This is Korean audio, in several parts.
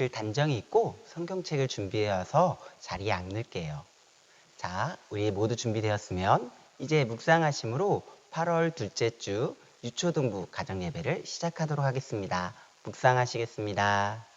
글 단정이 있고 성경책을 준비해 와서 자리에 앉을게요. 자, 우리 모두 준비되었으면 이제 묵상하심으로 8월 둘째 주 유초등부 가정예배를 시작하도록 하겠습니다. 묵상하시겠습니다.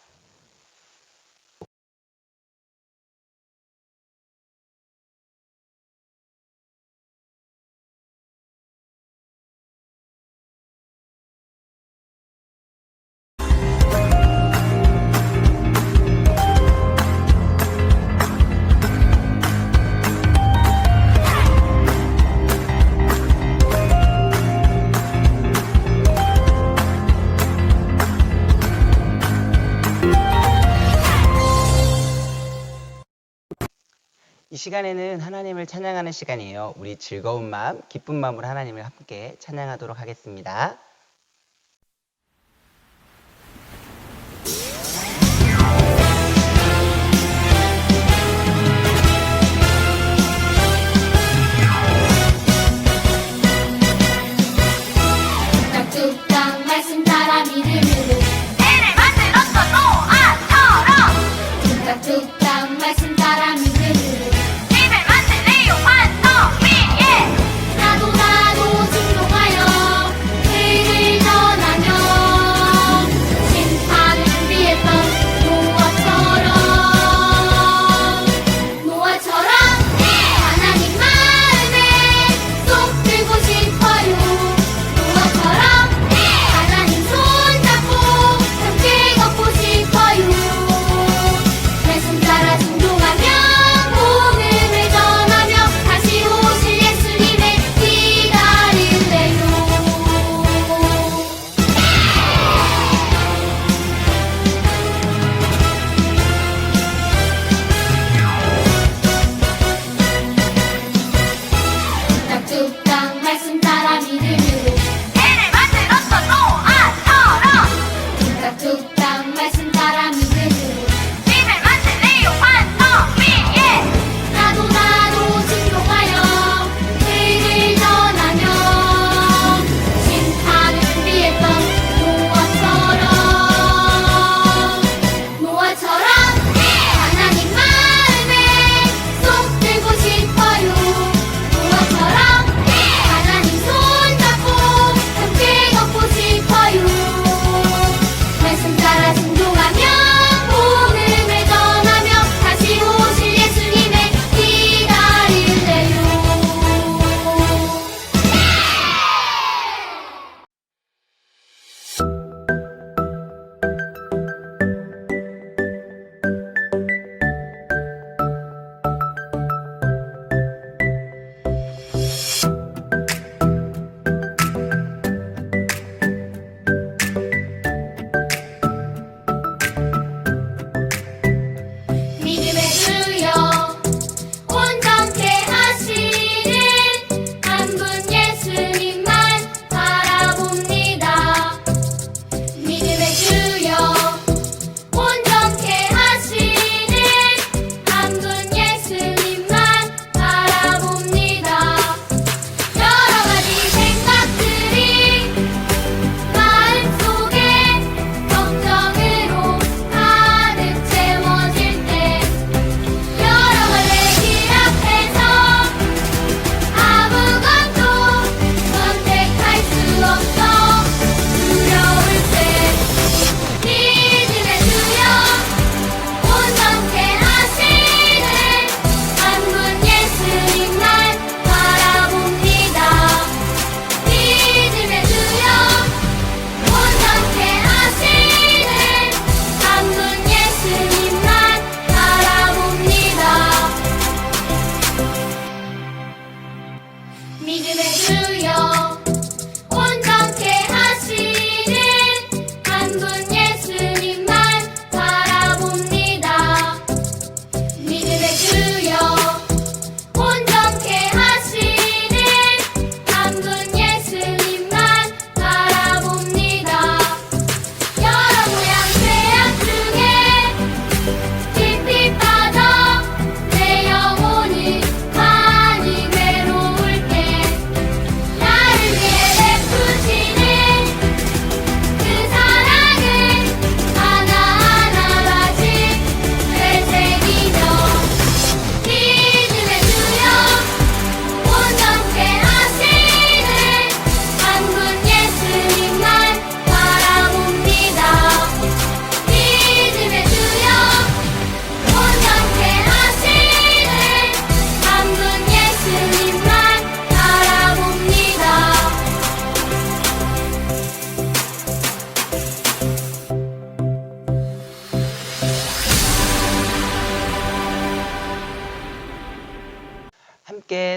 시간에는 하나님을 찬양하는 시간이에요. 우리 즐거운 마음, 기쁜 마음으로 하나님을 함께 찬양하도록 하겠습니다. 딱 말씀 따라 믿을 只有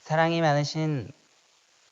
사랑이 많으신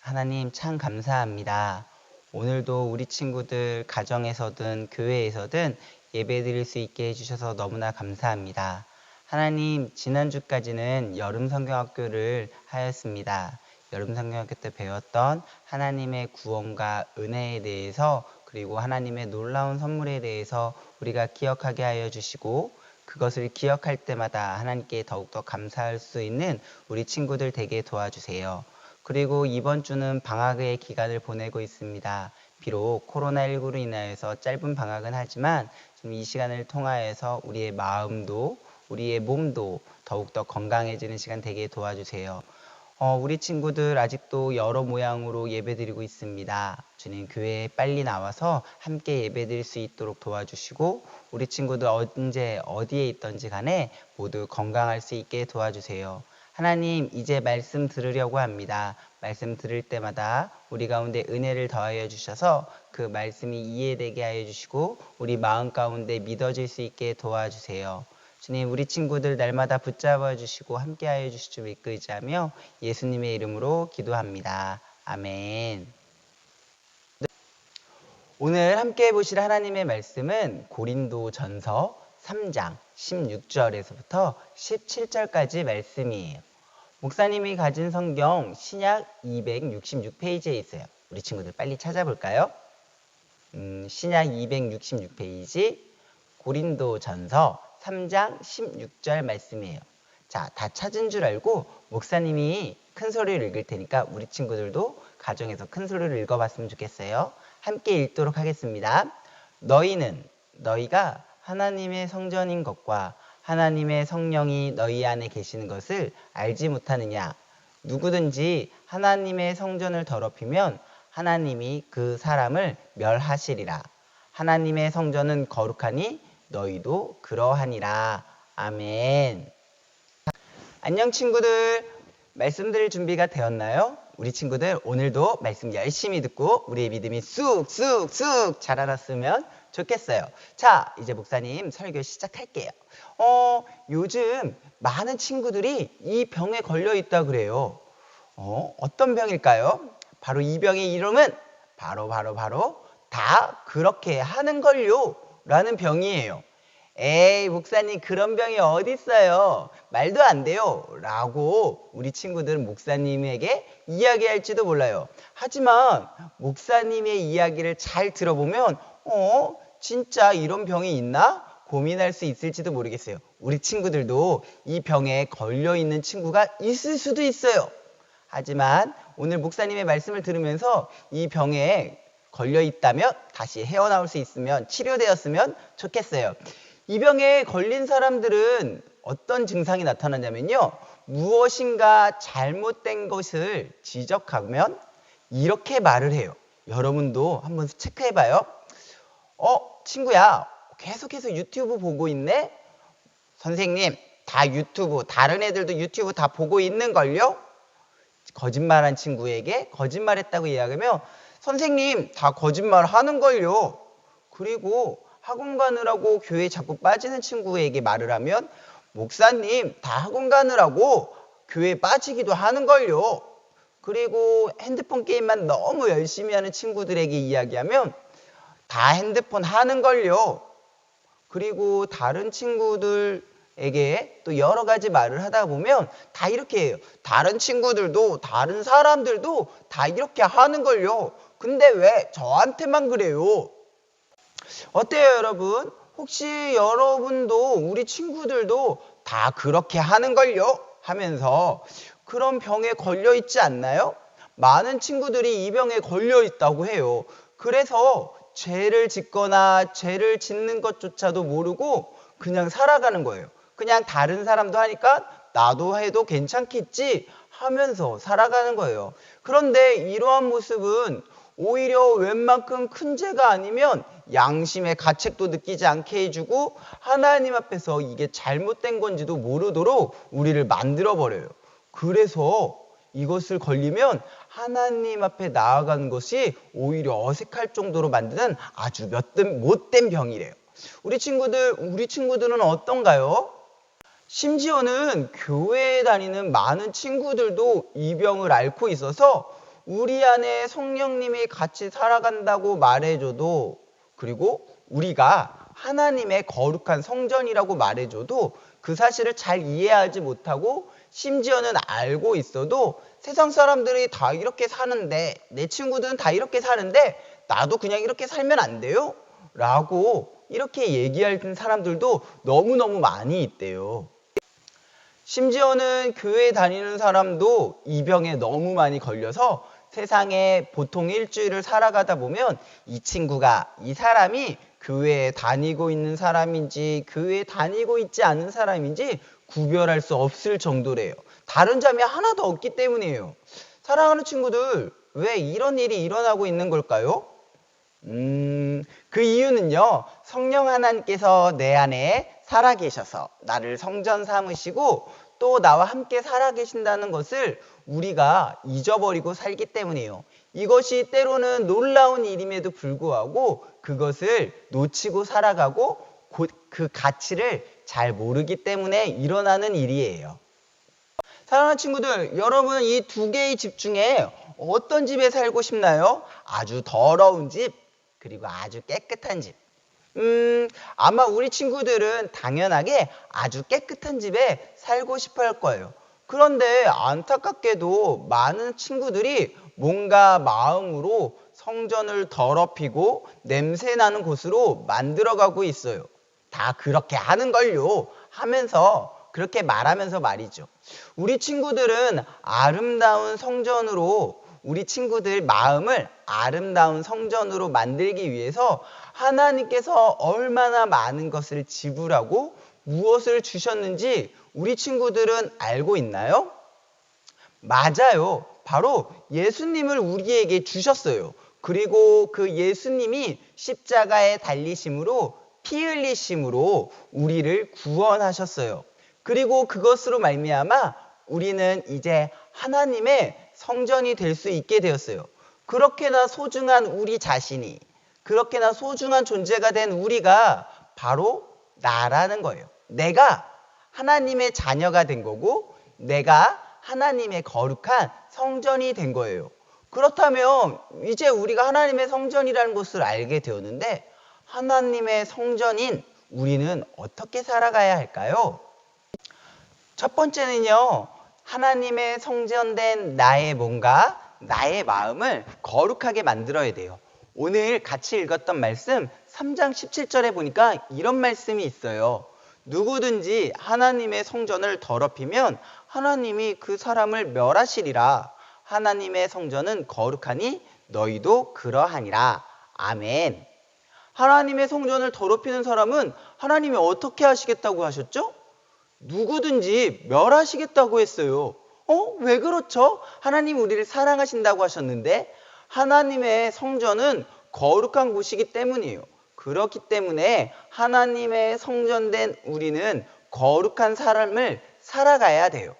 하나님 참 감사합니다. 오늘도 우리 친구들 가정에서든 교회에서든 예배 드릴 수 있게 해주셔서 너무나 감사합니다. 하나님, 지난주까지는 여름 성경학교를 하였습니다. 여름 성경학교 때 배웠던 하나님의 구원과 은혜에 대해서 그리고 하나님의 놀라운 선물에 대해서 우리가 기억하게 하여 주시고 그것을 기억할 때마다 하나님께 더욱더 감사할 수 있는 우리 친구들 되게 도와주세요. 그리고 이번 주는 방학의 기간을 보내고 있습니다. 비록 코로나19로 인하여서 짧은 방학은 하지만 좀 이 시간을 통하여서 우리의 마음도 우리의 몸도 더욱더 건강해지는 시간 되게 도와주세요. 어, 우리 친구들 아직도 여러 모양으로 예배드리고 있습니다. 주님 교회에 빨리 나와서 함께 예배드릴 수 있도록 도와주시고 우리 친구들 언제 어디에 있던지 간에 모두 건강할 수 있게 도와주세요. 하나님 이제 말씀 들으려고 합니다. 말씀 들을 때마다 우리 가운데 은혜를 더하여 주셔서 그 말씀이 이해되게 하여 주시고 우리 마음 가운데 믿어질 수 있게 도와주세요. 주님 우리 친구들 날마다 붙잡아 주시고 함께 하여 주실 줄 의지하며 예수님의 이름으로 기도합니다. 아멘. 오늘 함께 보실 하나님의 말씀은 고린도 전서 3장 16절에서부터 17절까지 말씀이에요. 목사님이 가진 성경 신약 266페이지에 있어요. 우리 친구들 빨리 찾아볼까요? 음, 신약 266페이지 고린도 전서 3장 16절 말씀이에요. 자, 다 찾은 줄 알고 목사님이 큰 소리를 읽을 테니까 우리 친구들도 가정에서 큰 소리를 읽어봤으면 좋겠어요. 함께 읽도록 하겠습니다. 너희는 너희가 하나님의 성전인 것과 하나님의 성령이 너희 안에 계시는 것을 알지 못하느냐? 누구든지 하나님의 성전을 더럽히면 하나님이 그 사람을 멸하시리라. 하나님의 성전은 거룩하니 너희도 그러하니라. 아멘. 안녕 친구들. 말씀드릴 준비가 되었나요? 우리 친구들 오늘도 말씀 열심히 듣고 우리의 믿음이 쑥쑥쑥 자라났으면 좋겠어요. 자, 이제 목사님 설교 시작할게요. 어, 요즘 많은 친구들이 이 병에 걸려 있다 그래요. 어, 어떤 병일까요? 바로 이 병의 이름은 바로 바로 바로 다 그렇게 하는 걸요. 라는 병이에요. 에이, 목사님 그런 병이 어디 있어요? 말도 안 돼요. 라고 우리 친구들은 목사님에게 이야기할지도 몰라요. 하지만 목사님의 이야기를 잘 들어보면 어, 진짜 이런 병이 있나? 고민할 수 있을지도 모르겠어요. 우리 친구들도 이 병에 걸려 있는 친구가 있을 수도 있어요. 하지만 오늘 목사님의 말씀을 들으면서 이 병에 걸려 있다면 다시 헤어나올 수 있으면 치료되었으면 좋겠어요. 이 병에 걸린 사람들은 어떤 증상이 나타나냐면요. 무엇인가 잘못된 것을 지적하면 이렇게 말을 해요. 여러분도 한번 체크해 봐요. 어, 친구야. 계속해서 유튜브 보고 있네? 선생님, 다 유튜브, 다른 애들도 유튜브 다 보고 있는 걸요? 거짓말한 친구에게 거짓말했다고 이야기하면 선생님, 다 거짓말 하는 걸요? 그리고 학원 가느라고 교회 자꾸 빠지는 친구에게 말을 하면 목사님, 다 학원 가느라고 교회 빠지기도 하는 걸요? 그리고 핸드폰 게임만 너무 열심히 하는 친구들에게 이야기하면 다 핸드폰 하는 걸요. 그리고 다른 친구들에게 또 여러 가지 말을 하다 보면 다 이렇게 해요. 다른 친구들도 다른 사람들도 다 이렇게 하는 걸요. 근데 왜 저한테만 그래요? 어때요, 여러분? 혹시 여러분도 우리 친구들도 다 그렇게 하는 걸요? 하면서 그런 병에 걸려 있지 않나요? 많은 친구들이 이 병에 걸려 있다고 해요. 그래서 죄를 짓거나 죄를 짓는 것조차도 모르고 그냥 살아가는 거예요. 그냥 다른 사람도 하니까 나도 해도 괜찮겠지 하면서 살아가는 거예요. 그런데 이러한 모습은 오히려 웬만큼 큰 죄가 아니면 양심의 가책도 느끼지 않게 해주고 하나님 앞에서 이게 잘못된 건지도 모르도록 우리를 만들어 버려요. 그래서 이것을 걸리면 하나님 앞에 나아가는 것이 오히려 어색할 정도로 만드는 아주 몇든 못된 병이래요. 우리 친구들, 우리 친구들은 어떤가요? 심지어는 교회에 다니는 많은 친구들도 이 병을 앓고 있어서 우리 안에 성령님이 같이 살아간다고 말해줘도 그리고 우리가 하나님의 거룩한 성전이라고 말해줘도 그 사실을 잘 이해하지 못하고 심지어는 알고 있어도 세상 사람들이 다 이렇게 사는데 내 친구들은 다 이렇게 사는데 나도 그냥 이렇게 살면 안 돼요? 라고 이렇게 얘기하는 사람들도 너무너무 많이 있대요. 심지어는 교회 다니는 사람도 이 병에 너무 많이 걸려서 세상에 보통 일주일을 살아가다 보면 이 친구가 이 사람이 교회에 다니고 있는 사람인지 교회에 다니고 있지 않은 사람인지 구별할 수 없을 정도래요. 다른 점이 하나도 없기 때문이에요. 사랑하는 친구들, 왜 이런 일이 일어나고 있는 걸까요? 음, 그 이유는요, 성령 하나님께서 내 안에 살아계셔서 나를 성전 삼으시고 또 나와 함께 살아계신다는 것을 우리가 잊어버리고 살기 때문이에요. 이것이 때로는 놀라운 일임에도 불구하고 그것을 놓치고 살아가고 곧그 가치를 잘 모르기 때문에 일어나는 일이에요. 사랑하는 친구들, 여러분은 이 두 개의 집 중에 어떤 집에 살고 싶나요? 아주 더러운 집, 그리고 아주 깨끗한 집. 음, 아마 우리 친구들은 당연하게 아주 깨끗한 집에 살고 싶어 할 거예요. 그런데 안타깝게도 많은 친구들이 뭔가 마음으로 성전을 더럽히고 냄새 나는 곳으로 만들어가고 있어요. 다 그렇게 하는 걸요. 하면서 그렇게 말하면서 말이죠. 우리 친구들은 아름다운 성전으로 우리 친구들 마음을 아름다운 성전으로 만들기 위해서 하나님께서 얼마나 많은 것을 지불하고 무엇을 주셨는지 우리 친구들은 알고 있나요? 맞아요. 바로 예수님을 우리에게 주셨어요. 그리고 그 예수님이 십자가에 달리심으로 피 흘리심으로 우리를 구원하셨어요. 그리고 그것으로 말미암아 우리는 이제 하나님의 성전이 될 수 있게 되었어요. 그렇게나 소중한 우리 자신이 그렇게나 소중한 존재가 된 우리가 바로 나라는 거예요. 내가 하나님의 자녀가 된 거고 내가 하나님의 거룩한 성전이 된 거예요. 그렇다면 이제 우리가 하나님의 성전이라는 것을 알게 되었는데 하나님의 성전인 우리는 어떻게 살아가야 할까요? 첫 번째는요, 하나님의 성전된 나의 몸과 나의 마음을 거룩하게 만들어야 돼요. 오늘 같이 읽었던 말씀 3장 17절에 보니까 이런 말씀이 있어요. 누구든지 하나님의 성전을 더럽히면 하나님이 그 사람을 멸하시리라. 하나님의 성전은 거룩하니 너희도 그러하니라. 아멘. 하나님의 성전을 더럽히는 사람은 하나님이 어떻게 하시겠다고 하셨죠? 누구든지 멸하시겠다고 했어요. 어? 왜 그렇죠? 하나님 우리를 사랑하신다고 하셨는데 하나님의 성전은 거룩한 곳이기 때문이에요. 그렇기 때문에 하나님의 성전된 우리는 거룩한 삶을 살아가야 돼요.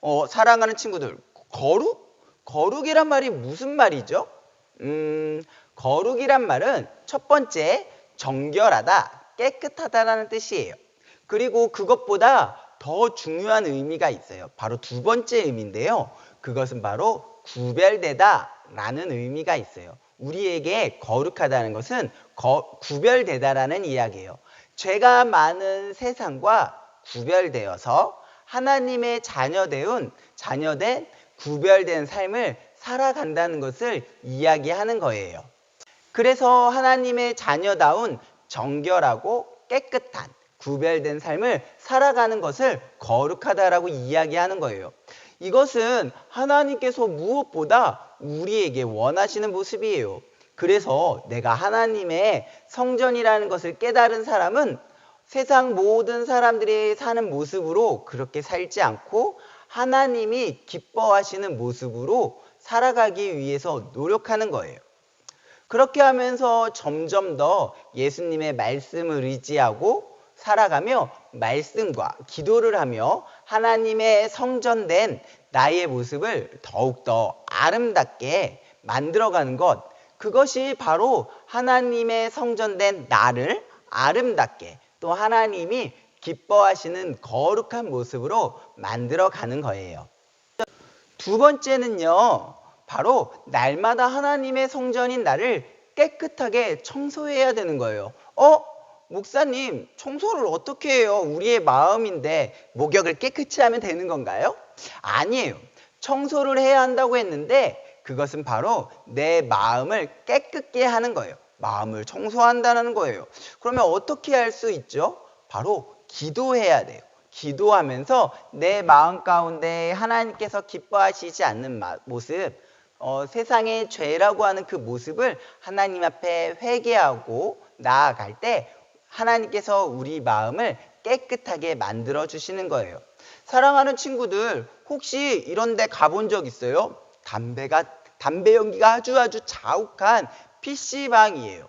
어, 사랑하는 친구들, 거룩? 거룩이란 말이 무슨 말이죠? 음, 거룩이란 말은 첫 번째 정결하다, 깨끗하다라는 뜻이에요. 그리고 그것보다 더 중요한 의미가 있어요. 바로 두 번째 의미인데요. 그것은 바로 구별되다 라는 의미가 있어요. 우리에게 거룩하다는 것은 거- 구별되다라는 이야기예요. 죄가 많은 세상과 구별되어서 하나님의 자녀되운 자녀된 구별된 삶을 살아간다는 것을 이야기하는 거예요. 그래서 하나님의 자녀다운 정결하고 깨끗한 구별된 삶을 살아가는 것을 거룩하다라고 이야기하는 거예요. 이것은 하나님께서 무엇보다 우리에게 원하시는 모습이에요. 그래서 내가 하나님의 성전이라는 것을 깨달은 사람은 세상 모든 사람들이 사는 모습으로 그렇게 살지 않고 하나님이 기뻐하시는 모습으로 살아가기 위해서 노력하는 거예요. 그렇게 하면서 점점 더 예수님의 말씀을 의지하고 살아가며 말씀과 기도를 하며 하나님의 성전된 나의 모습을 더욱더 아름답게 만들어가는 것. 그것이 바로 하나님의 성전된 나를 아름답게 또 하나님이 기뻐하시는 거룩한 모습으로 만들어가는 거예요. 두 번째는요, 바로 날마다 하나님의 성전인 나를 깨끗하게 청소해야 되는 거예요. 어? 목사님, 청소를 어떻게 해요? 우리의 마음인데 목욕을 깨끗이 하면 되는 건가요? 아니에요. 청소를 해야 한다고 했는데 그것은 바로 내 마음을 깨끗게 하는 거예요. 마음을 청소한다는 거예요. 그러면 어떻게 할 수 있죠? 바로 기도해야 돼요. 기도하면서 내 마음 가운데 하나님께서 기뻐하시지 않는 마- 모습, 어, 세상의 죄라고 하는 그 모습을 하나님 앞에 회개하고 나아갈 때 하나님께서 우리 마음을 깨끗하게 만들어 주시는 거예요. 사랑하는 친구들, 혹시 이런 데 가본 적 있어요? 담배가, 담배 연기가 아주 아주 자욱한 PC방이에요.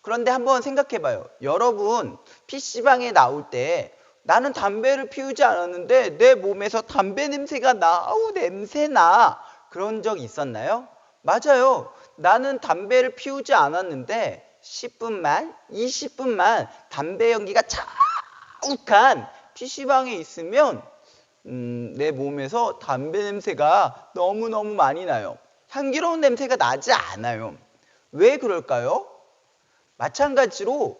그런데 한번 생각해 봐요. 여러분, PC방에 나올 때 나는 담배를 피우지 않았는데 내 몸에서 담배 냄새가 나. 아우, 냄새 나. 그런 적 있었나요? 맞아요. 나는 담배를 피우지 않았는데 10분만, 20분만 담배 연기가 자욱한 PC방에 있으면 음, 내 몸에서 담배 냄새가 너무너무 많이 나요. 향기로운 냄새가 나지 않아요. 왜 그럴까요? 마찬가지로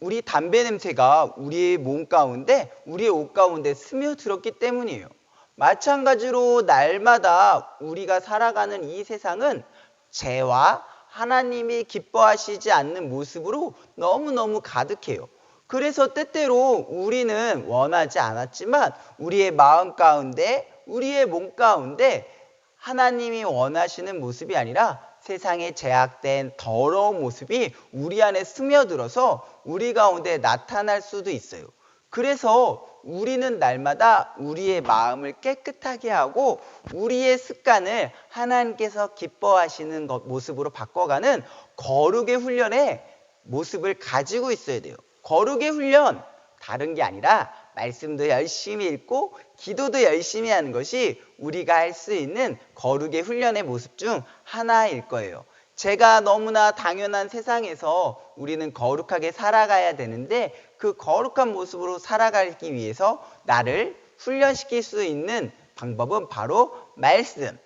우리 담배 냄새가 우리의 몸 가운데, 우리의 옷 가운데 스며들었기 때문이에요. 마찬가지로 날마다 우리가 살아가는 이 세상은 죄와 하나님이 기뻐하시지 않는 모습으로 너무너무 가득해요. 그래서 때때로 우리는 원하지 않았지만 우리의 마음 가운데, 우리의 몸 가운데 하나님이 원하시는 모습이 아니라 세상에 제약된 더러운 모습이 우리 안에 스며들어서 우리 가운데 나타날 수도 있어요. 그래서 우리는 날마다 우리의 마음을 깨끗하게 하고 우리의 습관을 하나님께서 기뻐하시는 것, 모습으로 바꿔가는 거룩의 훈련에 모습을 가지고 있어야 돼요. 거룩의 훈련, 다른 게 아니라 말씀도 열심히 읽고 기도도 열심히 하는 것이 우리가 할 수 있는 거룩의 훈련의 모습 중 하나일 거예요. 제가 너무나 당연한 세상에서 우리는 거룩하게 살아가야 되는데 그 거룩한 모습으로 살아가기 위해서 나를 훈련시킬 수 있는 방법은 바로 말씀,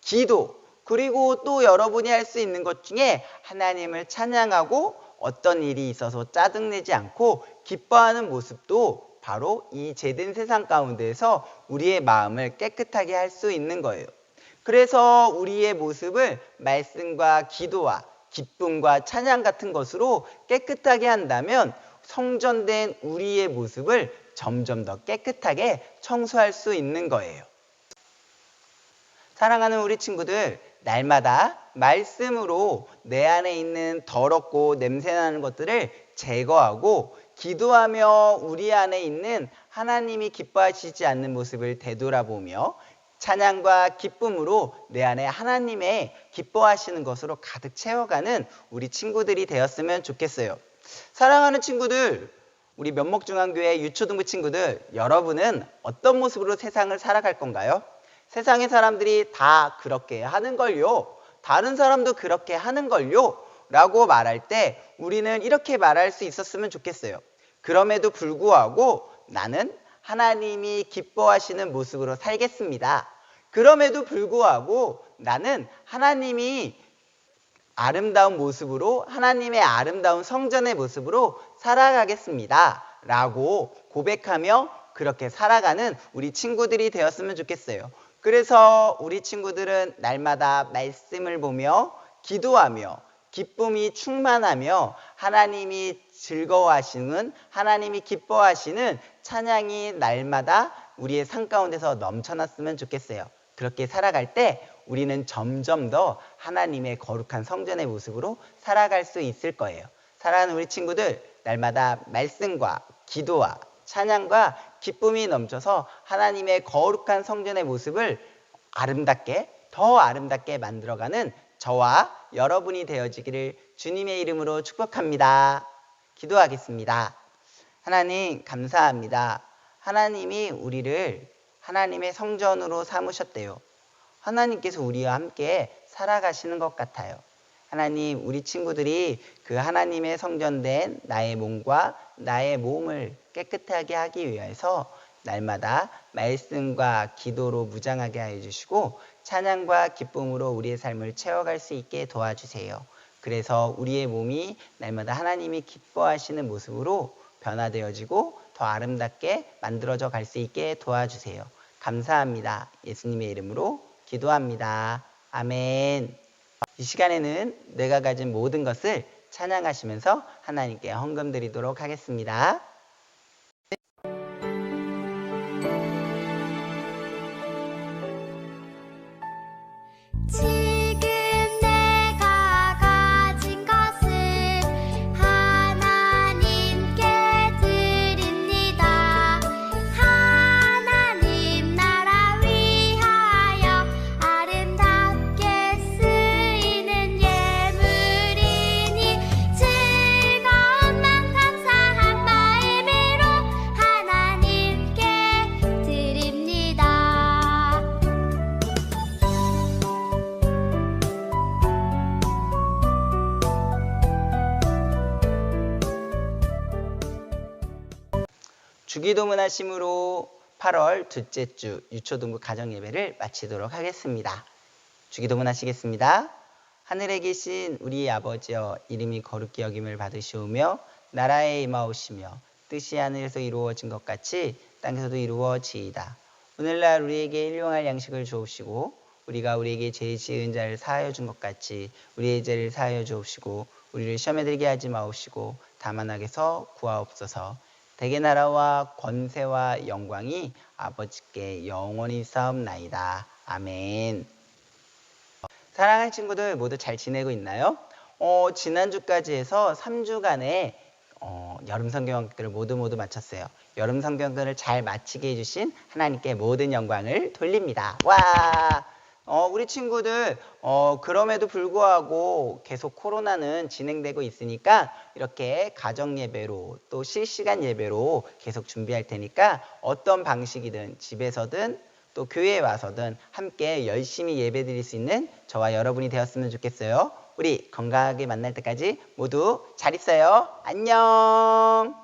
기도, 그리고 또 여러분이 할 수 있는 것 중에 하나님을 찬양하고 어떤 일이 있어서 짜증내지 않고 기뻐하는 모습도 바로 이 제된 세상 가운데에서 우리의 마음을 깨끗하게 할 수 있는 거예요. 그래서 우리의 모습을 말씀과 기도와 기쁨과 찬양 같은 것으로 깨끗하게 한다면 성전된 우리의 모습을 점점 더 깨끗하게 청소할 수 있는 거예요. 사랑하는 우리 친구들, 날마다 말씀으로 내 안에 있는 더럽고 냄새나는 것들을 제거하고 기도하며 우리 안에 있는 하나님이 기뻐하시지 않는 모습을 되돌아보며 찬양과 기쁨으로 내 안에 하나님의 기뻐하시는 것으로 가득 채워가는 우리 친구들이 되었으면 좋겠어요. 사랑하는 친구들, 우리 면목중앙교회 유초등부 친구들, 여러분은 어떤 모습으로 세상을 살아갈 건가요? 세상의 사람들이 다 그렇게 하는 걸요. 다른 사람도 그렇게 하는 걸요. 라고 말할 때 우리는 이렇게 말할 수 있었으면 좋겠어요. 그럼에도 불구하고 나는 하나님이 기뻐하시는 모습으로 살겠습니다. 그럼에도 불구하고 나는 하나님이 아름다운 모습으로 하나님의 아름다운 성전의 모습으로 살아가겠습니다. 라고 고백하며 그렇게 살아가는 우리 친구들이 되었으면 좋겠어요. 그래서 우리 친구들은 날마다 말씀을 보며 기도하며 기쁨이 충만하며 하나님이 즐거워하시는 하나님이 기뻐하시는 찬양이 날마다 우리의 삶 가운데서 넘쳐났으면 좋겠어요. 그렇게 살아갈 때 우리는 점점 더 하나님의 거룩한 성전의 모습으로 살아갈 수 있을 거예요. 사랑하는 우리 친구들, 날마다 말씀과 기도와 찬양과 기쁨이 넘쳐서 하나님의 거룩한 성전의 모습을 아름답게, 더 아름답게 만들어가는 저와 여러분이 되어지기를 주님의 이름으로 축복합니다. 기도하겠습니다. 하나님, 감사합니다. 하나님이 우리를 하나님의 성전으로 삼으셨대요. 하나님께서 우리와 함께 살아가시는 것 같아요. 하나님, 우리 친구들이 그 하나님의 성전된 나의 몸과 나의 몸을 깨끗하게 하기 위해서 날마다 말씀과 기도로 무장하게 하여 주시고 찬양과 기쁨으로 우리의 삶을 채워갈 수 있게 도와주세요. 그래서 우리의 몸이 날마다 하나님이 기뻐하시는 모습으로 변화되어지고 더 아름답게 만들어져 갈 수 있게 도와주세요. 감사합니다. 예수님의 이름으로 기도합니다. 아멘. 이 시간에는 내가 가진 모든 것을 찬양하시면서 하나님께 헌금 드리도록 하겠습니다. 주기도문 하심으로 8월 둘째 주 유초등부 가정 예배를 마치도록 하겠습니다. 주기도문 하시겠습니다. 하늘에 계신 우리 아버지여 이름이 거룩히 여김을 받으시오며 나라에 임하오시며 뜻이 하늘에서 이루어진 것 같이 땅에서도 이루어지이다. 오늘날 우리에게 일용할 양식을 주옵시고 우리가 우리에게 죄 지은 자를 사하여 준 것 같이 우리의 죄를 사하여 주옵시고 우리를 시험에 들게 하지 마옵시고 다만 악에서 구하옵소서. 대개 나라와 권세와 영광이 아버지께 영원히 싸움나이다. 아멘. 사랑하는 친구들 모두 잘 지내고 있나요? 어, 지난주까지 해서 3주간의 어, 여름 성경학들을 모두 모두 마쳤어요. 여름 성경들을 잘 마치게 해주신 하나님께 모든 영광을 돌립니다. 와! 어, 우리 친구들, 어, 그럼에도 불구하고 계속 코로나는 진행되고 있으니까 이렇게 가정 예배로 또 실시간 예배로 계속 준비할 테니까 어떤 방식이든 집에서든 또 교회에 와서든 함께 열심히 예배 드릴 수 있는 저와 여러분이 되었으면 좋겠어요. 우리 건강하게 만날 때까지 모두 잘 있어요. 안녕!